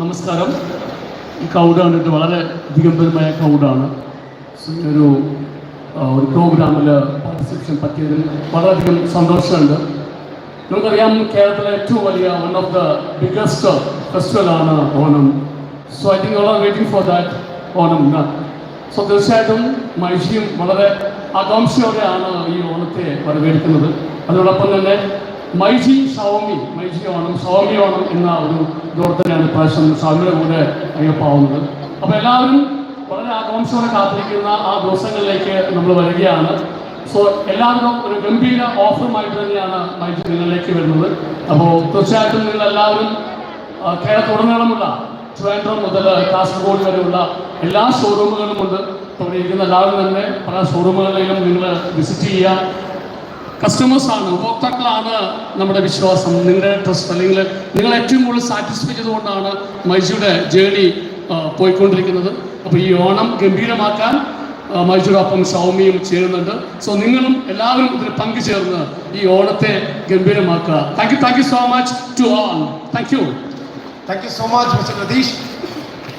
നമസ്കാരം. ഈ ക്രൗഡ് കണ്ടിട്ട് വളരെ ദിഗംബരമായ ക്രൗഡാണ് ഒരു ഒരു പ്രോഗ്രാമിൽ പാർട്ടിസിപ്പേഷൻ പറ്റിയതിൽ വളരെയധികം സന്തോഷമുണ്ട്. നമുക്കറിയാം കേരളത്തിലെ ഏറ്റവും വലിയ one of the biggest ഫെസ്റ്റിവലാണ് Onam. So I think all waiting for that Onam so തീർച്ചയായിട്ടും മഹിഷിയും വളരെ ആകാംക്ഷയോടെയാണ് ഈ ഓണത്തെ വരവേൽക്കുന്നത്. അതോടൊപ്പം തന്നെ മൈജി സൗമി മൈജി ഓണം സൗമി ഓണം എന്ന ഒരു ദൂരത്തിനാണ് ഇപ്രാവശ്യം സ്വാമിയുടെ കൂടെ അയ്യപ്പാവുന്നത്. അപ്പോൾ എല്ലാവരും വളരെ ആകാംക്ഷയോടെ കാത്തിരിക്കുന്ന ആ ദിവസങ്ങളിലേക്ക് നമ്മൾ വരികയാണ്. സോ എല്ലാവരും ഒരു ഗംഭീര ഓഫറുമായിട്ട് തന്നെയാണ് മൈജി നിങ്ങളിലേക്ക് വരുന്നത്. അപ്പോൾ തീർച്ചയായിട്ടും നിങ്ങൾ എല്ലാവരും കേരളത്തുടനീളമുള്ള ട്രിവാൻഡ്രം മുതൽ കാസർഗോഡ് വരെയുള്ള എല്ലാ ഷോറൂമുകളും ഉണ്ട്. ഇവിടെ ഇരിക്കുന്ന എല്ലാവരും തന്നെ പല ഷോറൂമുകളിലും നിങ്ങൾ വിസിറ്റ് ചെയ്യുക. കസ്റ്റമേഴ്സ് ആണ് ഉപഭോക്താക്കളാണ് നമ്മുടെ വിശ്വാസം. നിങ്ങളുടെ ട്രസ്റ്റ് അല്ലെങ്കിൽ നിങ്ങൾ ഏറ്റവും കൂടുതൽ സാറ്റിസ്ഫൈ ചെയ്തുകൊണ്ടാണ് മൈജിയുടെ ജേണി പോയിക്കൊണ്ടിരിക്കുന്നത്. അപ്പോൾ ഈ ഓണം ഗംഭീരമാക്കാൻ മൈജുടൊപ്പം സൗമ്യയും ചേരുന്നുണ്ട്. സോ നിങ്ങളും എല്ലാവരും ഇതിൽ പങ്കുചേർന്ന് ഈ ഓണത്തെ ഗംഭീരമാക്കുക. Thank you thank you so much to all thank you thank you so much mister Pratheesh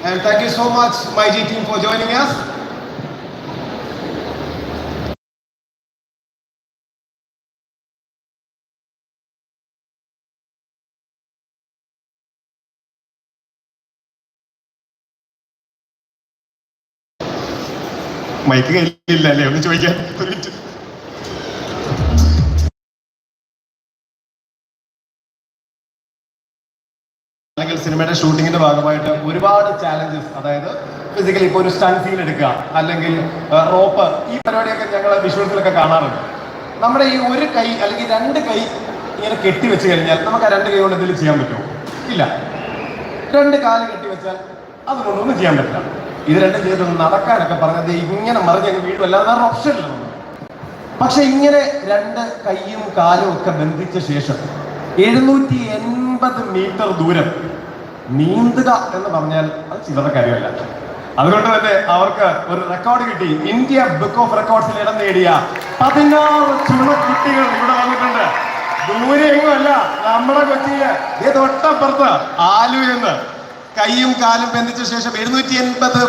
and thank you so much my G team for joining us. Mic കയ്യിലില്ല അല്ലേ? ഒന്ന് ചോദിക്കാൻ അല്ലെങ്കിൽ സിനിമയുടെ ഷൂട്ടിങ്ങിന്റെ ഭാഗമായിട്ട് ഒരുപാട് ചാലഞ്ചസ് അതായത് ഫിസിക്കലി ഇപ്പോൾ ഒരു സ്റ്റൺ സീൻ എടുക്കുക അല്ലെങ്കിൽ റോപ്പ് ഈ പരിപാടിയൊക്കെ ഞങ്ങൾ വിഷ്വൽസിലൊക്കെ കാണാറുണ്ട്. നമ്മുടെ ഈ ഒരു കൈ അല്ലെങ്കിൽ രണ്ട് കൈ ഇങ്ങനെ കെട്ടി വെച്ച് കഴിഞ്ഞാൽ നമുക്ക് ആ രണ്ട് കൈ കൊണ്ട് എന്തെങ്കിലും ചെയ്യാൻ പറ്റുമോ? ഇല്ല. രണ്ട് കാൽ കെട്ടി വെച്ചാൽ അതുകൊണ്ടൊന്നും ചെയ്യാൻ പറ്റില്ല. ഇത് രണ്ടും ചെയ്തിട്ട് നടക്കാനൊക്കെ പറഞ്ഞത് ഇങ്ങനെ മറിഞ്ഞ് അങ്ങ് വീണ്ടും അല്ലാതെ വേറെ ഓപ്ഷൻ ഇല്ല പക്ഷെ ഇങ്ങനെ രണ്ട് കൈയും കാലും ഒക്കെ ബന്ധിച്ച ശേഷം എഴുന്നൂറ്റി എൺപത് മീറ്റർ ദൂരം നീന്തുക എന്ന് പറഞ്ഞാൽ അത് ചിലരുടെ കാര്യമല്ല. അതുകൊണ്ട് തന്നെ അവർക്ക് ഒരു റെക്കോർഡ് കിട്ടി. ഇന്ത്യ ബുക്ക് ഓഫ് റെക്കോർഡ്സിൽ ഇടം നേടിയ പതിനാറ് ചുണക്കുട്ടികൾ ഇവിടെ വന്നിട്ടുണ്ട്. ദൂരെയൊന്നും അല്ല നമ്മുടെ കൊച്ചിയെ തൊട്ടപ്പുറത്ത് ആലു എന്ന്. കൈയും കാലും ബന്ധിച്ച ശേഷം എഴുന്നൂറ്റി എൺപത്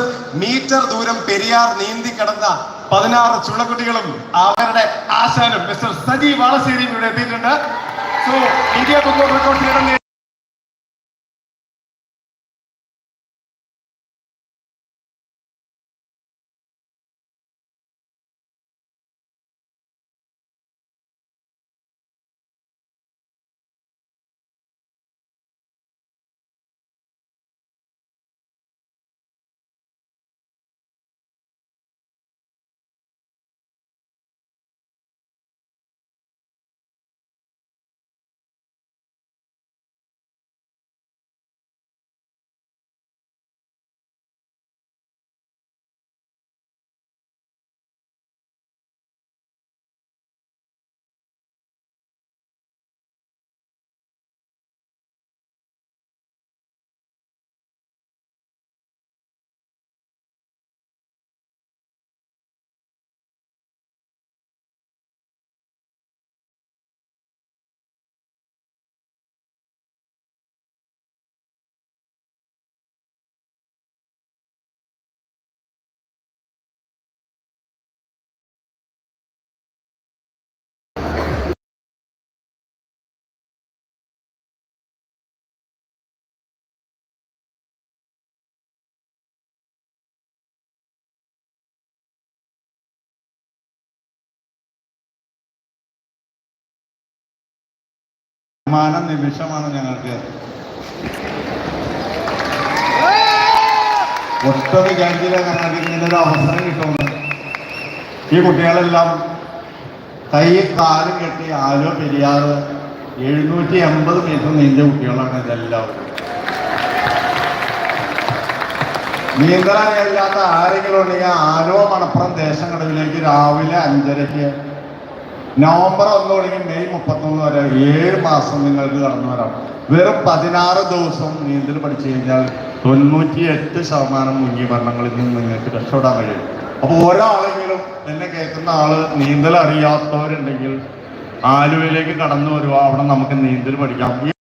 മീറ്റർ ദൂരം പെരിയാർ നീന്തി കിടന്ന പതിനാറ് ചുണക്കുട്ടികളും അവരുടെ ആശാനും മിസ്റ്റർ സജി വാളശ്ശേരിയും ഇവിടെ എത്തിയിട്ടുണ്ട്. സോ ഇന്ത്യ ബുക്ക് ഓഫ് സമ്മാന നിമിഷമാണ് ഞങ്ങൾക്ക്. ഒട്ടും വിചാരിച്ചില്ല ഞങ്ങൾക്ക് ഇങ്ങനെ ഒരു അവസരം കിട്ടുമെന്ന്. ഈ കുട്ടികളെല്ലാം കൈ കാൽ കെട്ടി ആലോ പെരിയാറ് എഴുന്നൂറ്റി എൺപത് മീറ്റർ നീന്തിയ കുട്ടികളാണ് ഇതെല്ലാവരും നീന്തലറിയാത്ത ആരെങ്കിലും ഉണ്ടെങ്കിൽ ആലോ മണപ്പുറം ദേശം കടവിലേക്ക് രാവിലെ അഞ്ചരയ്ക്ക് നവംബർ ഒന്ന് തുടങ്ങി മെയ് മുപ്പത്തൊന്ന് വരെ ഏഴ് മാസം നിങ്ങൾക്ക് കടന്നു വരാം. വെറും പതിനാറ് ദിവസം നീന്തൽ പഠിച്ചു കഴിഞ്ഞാൽ തൊണ്ണൂറ്റി എട്ട് ശതമാനം മുങ്ങി മരണങ്ങളിൽ നിന്ന് നിങ്ങൾക്ക് രക്ഷപ്പെടാൻ കഴിയും. അപ്പോൾ ഒരാളെങ്കിലും എന്നെ കേൾക്കുന്ന ആൾ നീന്തൽ അറിയാത്തവരുണ്ടെങ്കിൽ ആലുവയിലേക്ക് കടന്നു വരുക അവിടെ നമുക്ക് നീന്തൽ പഠിക്കാം.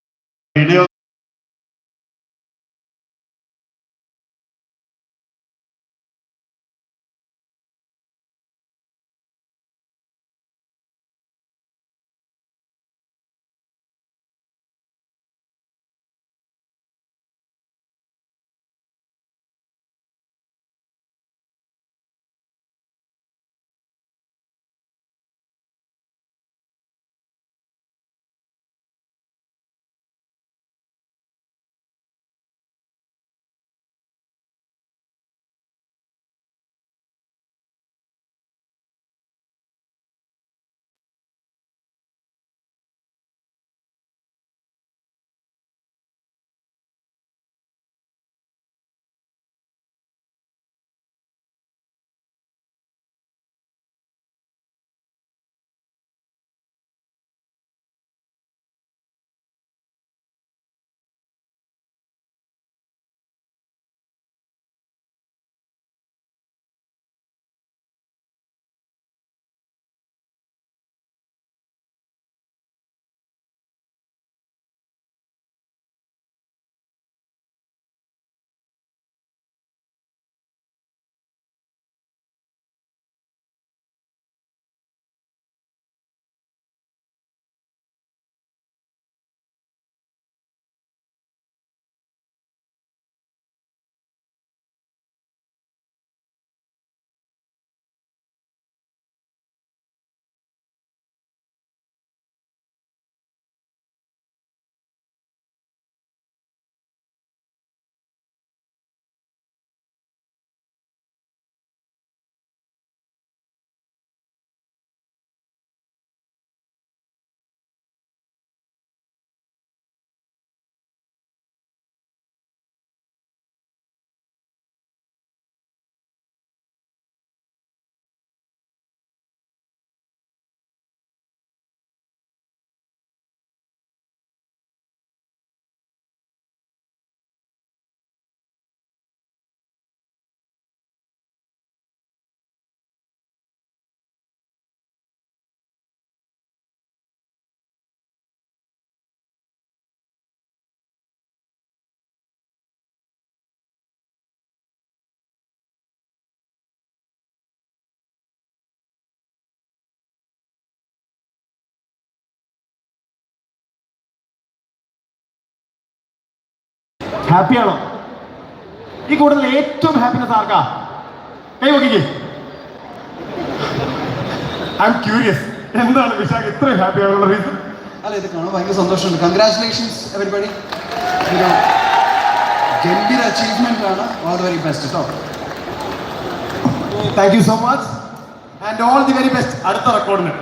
ഹാപ്പിയാണോ? ഈ കൂടുതൽ ഏറ്റവും ഹാപ്പിനെസ് ആർക്കാ? കൈ നോക്കിക്കേ ഐ എം ക്യൂരിയസ് എന്താണ് വിശാഖ് ഇത്രയും ഹാപ്പി ആകാനുള്ള റീസൺ അല്ല ഇത് കാണാൻ ഭയങ്കര സന്തോഷമുണ്ട്. കൺഗ്രാറ്റുലേഷൻസ് എവരിബഡി ഗംഭീര അച്ചീവ്മെന്റ് ആണ്. ഓൾ ദ വെരി ബെസ്റ്റ് കേട്ടോ thank you so much and all the very best അടുത്ത റെക്കോർഡിന്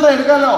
പിന്നെന്താ എടുക്കാലോ